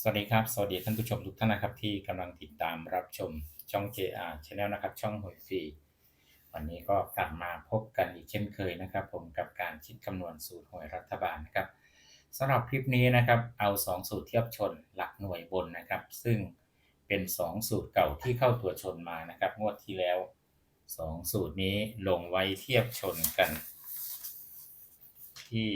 สวัสดีครับ สวัสดีท่านผู้ชมทุกท่านนะครับ ที่กำลังติดตามรับชมช่อง JR Channel นะครับ ช่องหวยฟรีวันนี้ก็กลับมาพบกันอีกเช่นเคยนะครับ ผมกับการคิดคำนวณสูตรหวยรัฐบาลนะครับสำหรับคลิปนี้นะครับ เอา 2 สูตรเทียบชนหลักหน่วยบนนะครับ ซึ่งเป็น 2 สูตรเก่าที่เข้าตัวชนมานะครับ งวดที่แล้ว 2 สูตรนี้ลงไว้เทียบชนกัน ที่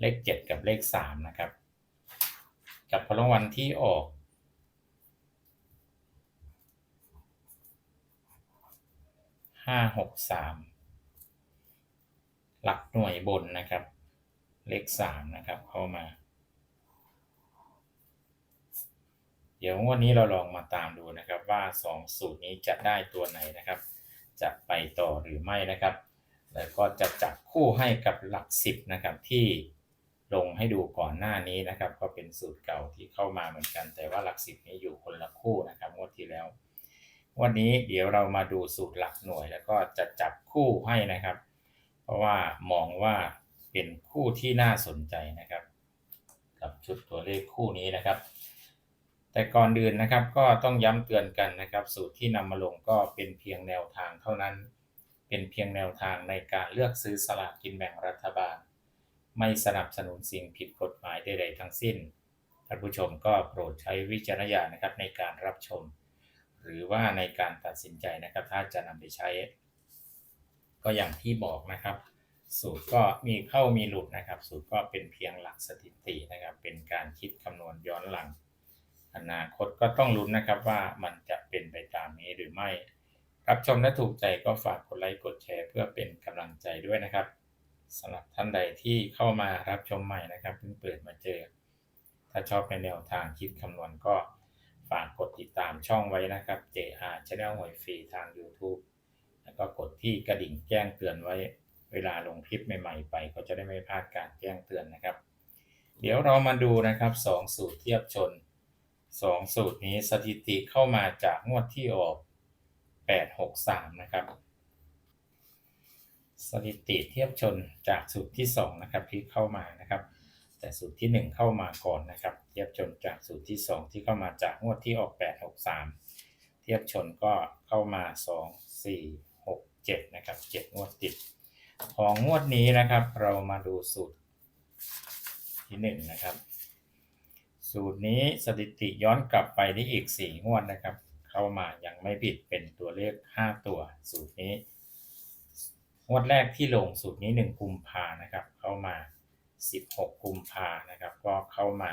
เลข 7 กับเลข 3 นะครับ กับพลรางวัลที่ออก ห้าหกสามหลักหน่วยบนนะครับ เลขสามนะครับ เข้ามา เดี๋ยววันนี้เราลองมาตามดูนะครับว่าสองสูตรนี้จะได้ตัวไหนนะครับ จะไปต่อหรือไม่นะครับ แล้วก็จะจับคู่ให้กับหลักสิบนะครับที่ ลงให้ดูก่อนหน้านี้นะครับ ก็เป็นสูตรเก่าที่เข้ามาเหมือนกัน แต่ว่าหลักสิบนี้อยู่คนละคู่นะครับงวดที่แล้ว วันนี้เดี๋ยวเรามาดูสูตรหลักหน่วย แล้วก็จะจับคู่ให้นะครับ เพราะว่ามองว่าเป็นคู่ที่น่าสนใจนะครับ กับชุดตัวเลขคู่นี้นะครับ แต่ก่อนอื่นนะครับก็ต้องย้ำเตือนกันนะครับ สูตรที่นำมาลงก็เป็นเพียงแนวทางเท่านั้น เป็นเพียงแนวทางในการเลือกซื้อสลากกินแบ่งรัฐบาล ไม่สนับสนุนสิ่งผิดกฎหมายใดๆทั้งสิ้น ท่านผู้ชมก็โปรดใช้วิจารณญาณนะครับในการรับชม หรือว่าในการตัดสินใจนะครับ ถ้าจะนำไปใช้ ก็อย่างที่บอกนะครับ สูตรก็มีเข้ามีหลุดนะครับ สูตรก็เป็นเพียงหลักสถิตินะครับ เป็นการคิดคำนวณย้อนหลัง อนาคตก็ต้องลุ้นนะครับว่ามันจะเป็นไปตามนี้หรือไม่ รับชมและถูกใจก็ฝากกดไลค์กดแชร์ เพื่อเป็นกำลังใจด้วยนะครับ สำหรับท่านใดที่เข้ามารับชมใหม่นะครับเพิ่งเปิดมาเจอ ถ้าชอบในแนวทางคิดคำนวณก็ฝากกดติดตามช่องไว้นะครับ JR Channel หวยฟรีทาง YouTube แล้วก็กดที่กระดิ่งแจ้งเตือนไว้ เวลาลงคลิปใหม่ๆไป ก็จะได้ไม่พลาดการแจ้งเตือนนะครับ เดี๋ยวเรามาดูนะครับ 2 สูตรเทียบชน 2 สูตรนี้สถิติเข้ามาจากงวดที่ออก 863 นะครับ สถิติเทียบชนจากสูตรที่ 2 นะครับที่เข้ามานะครับ แต่สูตรที่ 1 เข้ามาก่อนนะครับ เทียบชนจากสูตรที่ 2 ที่เข้ามาจากงวดที่ออก 863 เทียบชนก็เข้ามา 2 4 6 7 นะครับ 7 งวดติด ของงวดนี้นะครับ เรามาดูสูตรที่ 1 นะครับ สูตรนี้สถิติย้อนกลับไปได้อีก 4 งวดนะครับ เข้ามายังไม่ผิดเป็นตัวเลข 5 ตัวสูตรนี้ งวดแรกที่ลงสูตรนี้ 1 กุมภานะครับ เข้ามา 16 กุมภานะครับ ก็เข้ามา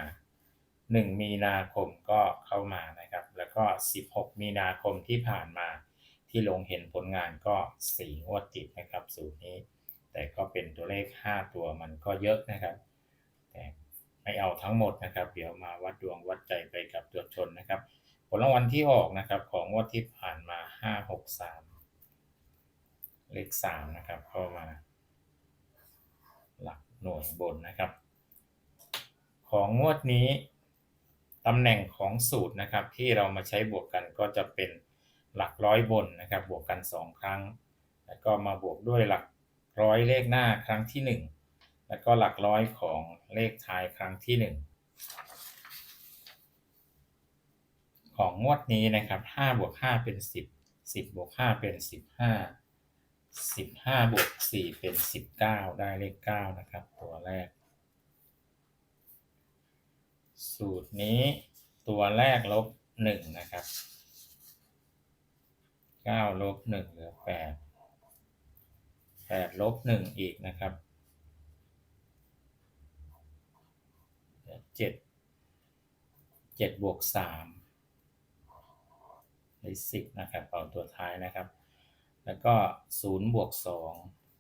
1 มีนาคมก็เข้ามานะครับ แล้วก็ 16 มีนาคมที่ผ่านมาที่ลงเห็นผลงานก็ 4 งวดติดนะครับ สูตรนี้ แต่ก็เป็นตัวเลข 5 ตัวมันก็เยอะนะครับ แต่ไม่เอาทั้งหมดนะครับ เดี๋ยวมาวัดดวงวัดใจไปกับตัวชนนะครับ ผลรางวัลที่ออกนะครับของงวดที่ผ่านมา 5 6 3 เลข3นะครับเข้ามา หลักหน่วยบนนะครับ ของงวดนี้ตำแหน่งของสูตรนะครับ ที่เรามาใช้บวกกันก็จะเป็นหลักร้อยบนนะครับ บวกกัน 2 ครั้ง แล้วก็มาบวกด้วยหลักร้อยเลขหน้าครั้งที่ 1 แล้วก็หลักร้อยของเลขท้ายครั้งที่ 1 ของงวดนี้นะครับ5บวก5เป็น 10 10บวก5เป็น 15 สิบห้าบวกสี่เป็นสิบเก้าได้เลขเก้านะครับ ตัวแรก สูตรนี้ตัวแรกลบหนึ่งนะครับเก้าลบหนึ่งเหลือแปดแปดลบหนึ่งอีกนะครับเจ็ดเจ็ดบวกสามได้สิบนะครับเอาตัวท้ายนะครับ แล้วก็0บวก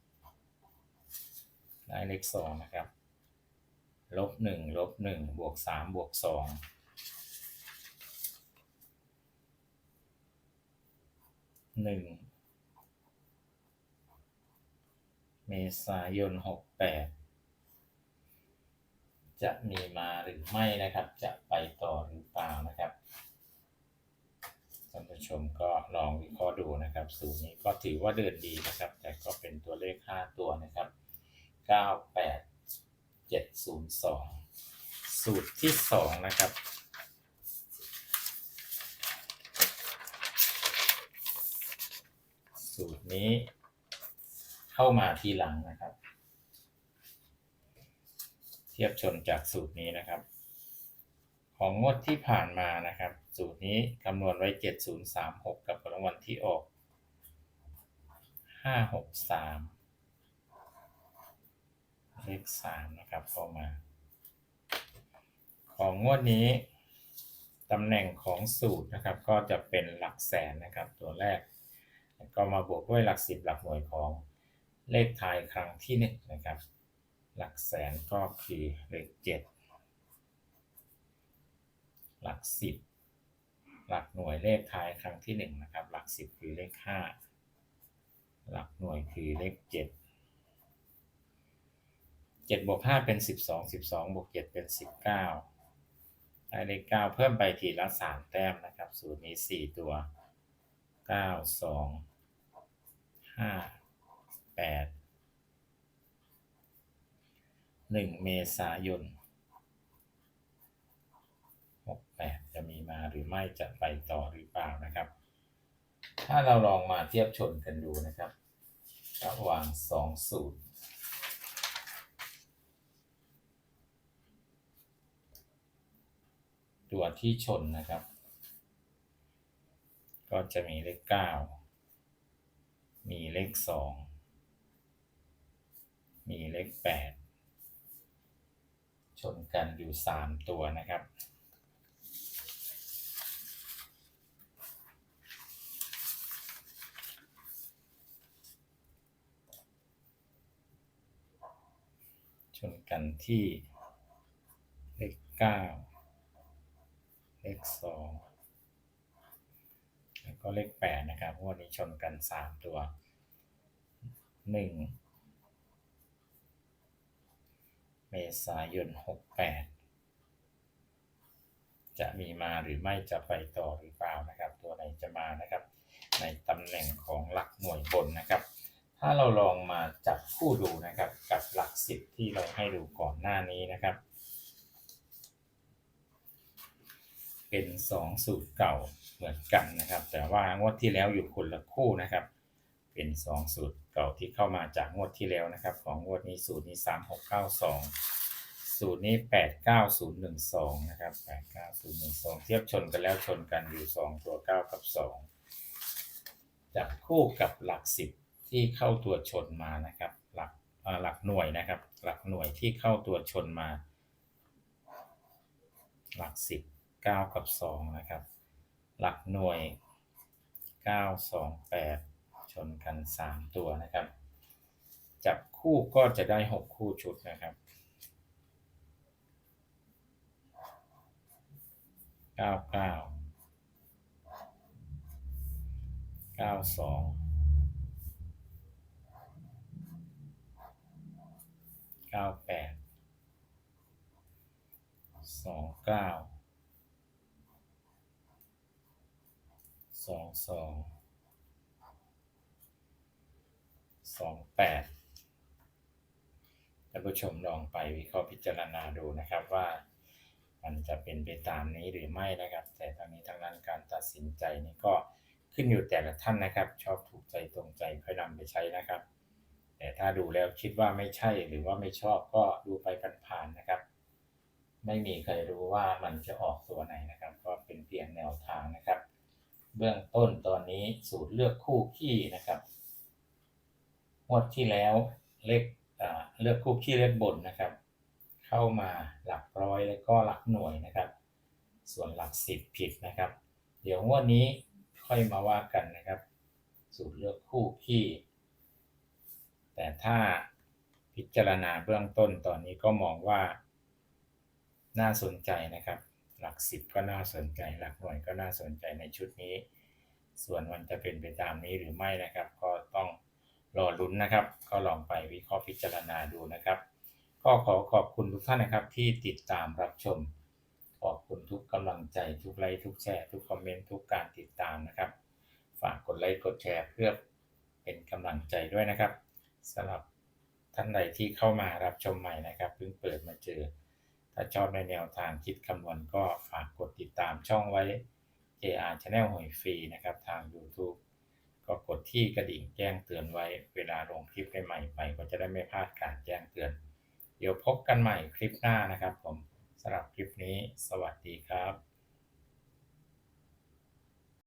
2ได้เลข2นะครับลบ1ลบ1บวก3บวก2หนึ่งเมษายนหกแปดจะมีมาหรือไม่นะครับ จะไปต่อหรือเปล่านะครับ ท่านผู้ชมก็ลองวิเคราะห์ดูนะครับสูตรนี้ก็ถือว่าเดินดีนะครับ แต่ก็เป็นตัวเลข 5 ตัวนะครับ 9 8เจ็ดศูนย์สองสูตรที่สองนะครับสูตรนี้เข้ามาทีหลังนะครับ เทียบชนจากสูตรนี้นะครับ ของงวดที่ผ่านมานะครับ สูตรนี้คำนวณไว้ 7036 กับรางวัลที่ออก 563 เลข 3 นะครับเข้ามา ของงวดนี้ตำแหน่งของสูตรนะครับ ก็จะเป็นหลักแสนนะครับ ตัวแรก ก็มาบวกด้วยหลักสิบหลักหน่วยของเลขท้ายครั้งที่หนึ่งนะครับ หลักแสนก็คือเลขเจ็ด หลักสิบหลักหน่วยเลขท้ายครั้งที่หนึ่งนะครับ หลักสิบคือเลขห้าหลักหน่วยคือเลขเจ็ดเจ็ดบวกห้าเป็นสิบสองสิบสองบวกเจ็ดเป็นสิบเก้าได้เลขเก้าเพิ่มไปทีละสามแต้มนะครับสูตรนี้สี่ตัวเก้าสองห้าแปดหนึ่งเมษายนหกแปด จะมีมาหรือไม่จะไปต่อหรือเปล่านะครับ ถ้าเราลองมาเทียบชนกันดูนะครับ ระหว่างสองสูตร ตัวที่ชนนะครับ ก็จะมีเลขเก้ามีเลขสองมีเลขแปดชนกันอยู่สามตัวนะครับ นกันที่เลขเก้าเลขสองแล้วก็เลขแปดนะครับงวดนี้ชนกันสามตัวหนึ่งเมษายนหกแปดจะมีมาหรือไม่จะไปต่อหรือเปล่านะครับ ตัวไหนจะมานะครับ ในตำแหน่งของหลักหน่วยบนนะครับ ถ้าเราลองมาจับคู่ดูนะครับกับหลักสิบที่เราให้ดูก่อนหน้านี้นะครับ เป็น2สูตรเก่าเหมือนกันนะครับ แต่ว่างวดที่แล้วอยู่คนละคู่นะครับ เป็น2สูตรเก่าที่เข้ามาจากงวดที่แล้วนะครับ ของงวดนี้สูตรนี้3692สูตรนี้89012นะครับ89012เทียบชนกันแล้วชนกันอยู่2ตัว9กับ2จับคู่กับหลัก10 ที่เข้าตัวชนมานะครับ หลักหลักหน่วยนะครับ หลักหน่วยที่เข้าตัวชนมา หลัก10 9กับ2นะครับ หลักหน่วย9 2 8ชนกัน3ตัวนะครับ จับคู่ก็จะได้6คู่ชุดนะครับ99 92 98 29สอง สองสองแปดท่านผู้ชมลองไปวิเคราะห์พิจารณาดูนะครับว่ามันจะเป็นไปตามนี้หรือไม่นะครับ แต่ทั้งนี้ทั้งนั้นการตัดสินใจนี่ก็ขึ้นอยู่แต่ละท่านนะครับ ชอบถูกใจตรงใจค่อยนำไปใช้นะครับ แต่ถ้าดูแล้วคิดว่าไม่ใช่หรือว่าไม่ชอบก็ดูไปผ่านๆนะครับ ไม่มีใครรู้ว่ามันจะออกตัวไหนนะครับ ก็เป็นเพียงแนวทางนะครับ เบื้องต้นตอนนี้สูตรเลือกคู่ขี้นะครับงวดที่แล้วเลขอ่าเลือกคู่ขี้เลขบนนะครับ เข้ามาหลักร้อยแล้วก็หลักหน่วยนะครับ ส่วนหลักสิบผิดนะครับ เดี๋ยวงวดนี้ค่อยมาว่ากันนะครับ สูตรเลือกคู่ขี้ แต่ถ้าพิจารณาเบื้องต้นตอนนี้ก็มองว่า น่าสนใจนะครับ หลักสิบก็น่าสนใจ หลักหน่วยก็น่าสนใจในชุดนี้ ส่วนมันจะเป็นไปตามนี้หรือไม่นะครับ ก็ต้องรอลุ้นนะครับ ก็ลองไปวิเคราะห์พิจารณาดูนะครับ ก็ขอขอบคุณทุกท่านนะครับ ที่ติดตามรับชม ขอบคุณทุกกำลังใจทุกไลค์ทุกแชร์ทุกคอมเมนต์ทุกการติดตามนะครับ ฝากกดไลค์กดแชร์เพื่อเป็นกำลังใจด้วยนะครับ สำหรับท่านใดที่เข้ามารับชมใหม่นะครับเพิ่งเปิดมาเจอ ถ้าชอบในแนวทางคิดคำนวณก็ฝากกดติดตามช่องไว้ JR Channel หวยฟรีนะครับ ทาง YouTube ก็กดที่กระดิ่งแจ้งเตือนไว้ เวลาลงคลิปใหม่ๆไปก็จะได้ไม่พลาดการแจ้งเตือน เดี๋ยวพบกันใหม่คลิปหน้านะครับผมสำหรับคลิปนี้ สวัสดีครับ